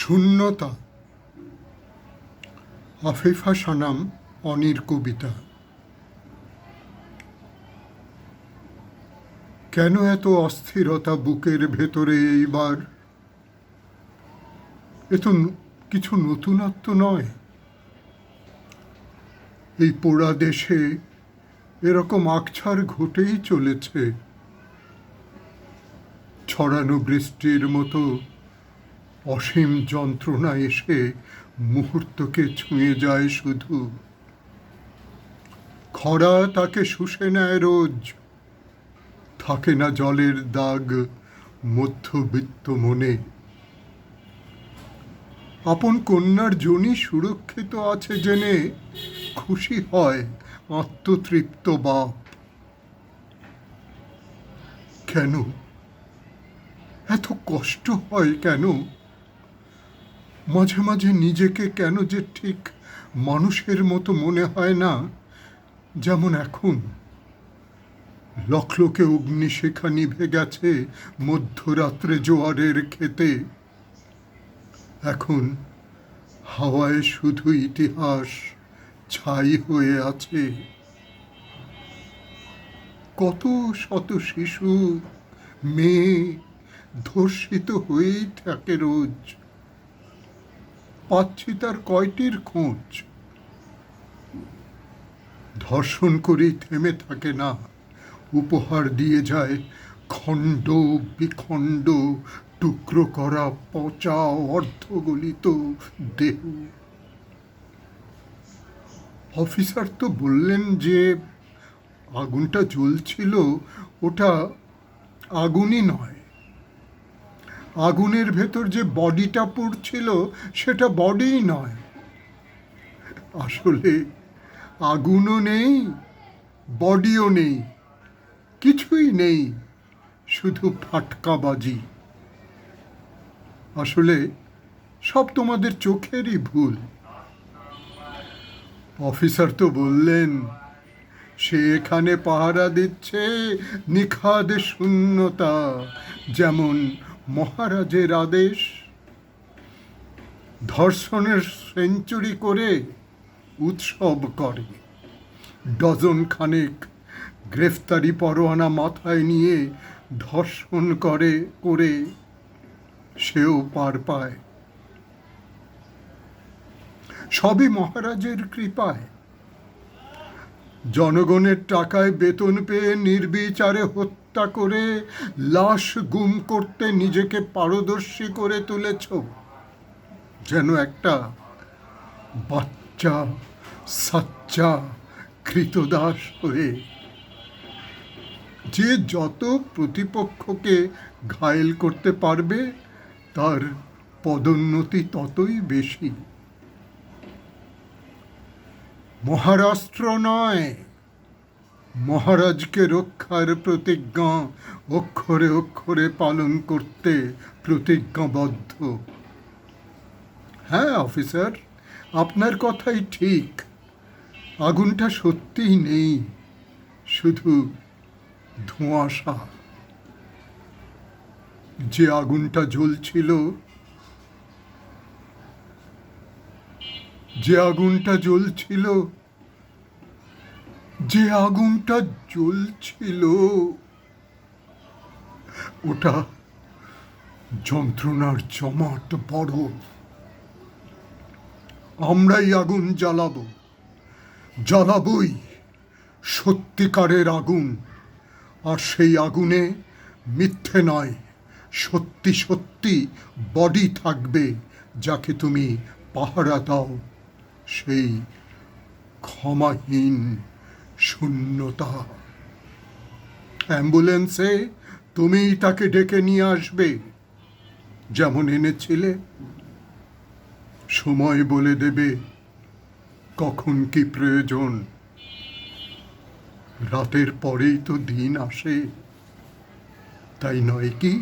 শূন্যতা। আফিফা সানাম অনির কবিতা। কেন এত অস্থিরতা বুকের ভেতরে এইবার? এ তো কিছু নতুনত্ব নয়। এই পোড়া দেশে এরকম আকছার ঘটেই চলেছে। ছড়ানো বৃষ্টির মতো অসীম যন্ত্রণা এসে মুহূর্তকে ছুঁয়ে যায় শুধু। খরা তাকে শুষে নেয় রোজ। থাকে না জলের দাগ মধ্যবিত্ত মনে। আপন কন্যার জনি সুরক্ষিত আছে জেনে খুশি হয় আত্মতৃপ্ত বাপ। কেন? এত কষ্ট হয় কেন? মাঝে মাঝে নিজেকে কেন যে ঠিক মানুষের মতো মনে হয় না, যেমন এখন। লখলকে অগ্নিশিখা নিভে গেছে মধ্যরাত্রে জোয়ারের খেতে এখন হাওয়ায় শুধু ইতিহাস ছাই হয়ে আছে। কত শত শিশু, মেয়ে ধর্ষিত হয়েই থাকে রোজ। পাচ্ছি তার কয়টির খোঁজ? ধর্ষণ করেই থেমে থাকে না। উপহার দিয়ে যায় খণ্ড বিখণ্ড, টুকরো করা পচা অর্ধগলিত দেহ। অফিসার তো বললেন যে আগুনটা জ্বলছিল, ওটা আগুনই নয়। আগুনের ভেতর যে বডিটা পড়ছিল, সেটা বডিই নয়। আসলে আগুনও নেই, বডিও নেই, কিছুই নেই, শুধু ফাটকাবাজি। আসলে সব তোমাদের চোখেরই ভুল। অফিসার তো বললেন, সে এখানে পাহারা দিচ্ছে নিখাদ শূন্যতা, যেমন মহারাজের আদেশ ধর্ষণের সেঞ্চুরি করে উৎসব করে। ডজন খানেক গ্রেফতারি পরোয়ানা মাথায় নিয়ে ধর্ষণ করে করে সেও পার পায়। সবই মহারাজের কৃপায়। জনগণের টাকায় বেতন পেয়ে নির্বিচারে হত্যা করে লাশ গুম করতে নিজেকে পারদর্শী করে তুলেছ। যেন একটা বাচ্চা, সাচ্চা, কৃতদাস হয়ে যে যত প্রতিপক্ষকে ঘায়েল করতে পারবে, তার পদোন্নতি ততই বেশি। মহারাষ্ট্র নয়। মহারাজকে রক্ষার প্রতিজ্ঞা অক্ষরে অক্ষরে পালন করতে প্রতিজ্ঞাবদ্ধ। হ্যাঁ অফিসার, আপনার কথাই ঠিক। আগুনটা সত্যিই নেই, শুধু ধোঁয়াশা। যে আগুনটা জ্বলছিল যে আগুনটা জ্বলছিল, যে আগুনটা জ্বলছিল, ওটা যন্ত্রণার জমাট বড়। আমরাই আগুন জ্বালাবো, জ্বালাবই সত্যিকারের আগুন। আর সেই আগুনে মিথ্যে নয়, সত্যি সত্যি বডি থাকবে, যাকে তুমি পাহারা দাও। সেই ক্ষমাহীন শূন্যতা। অ্যাম্বুলেন্সে তুমিই তাকে ডেকে নিয়ে আসবে, যেমন এনেছিলে। সময় বলে দেবে কখন কি প্রয়োজন। রাতের পরেই তো দিন আসে। তাই নয় কি?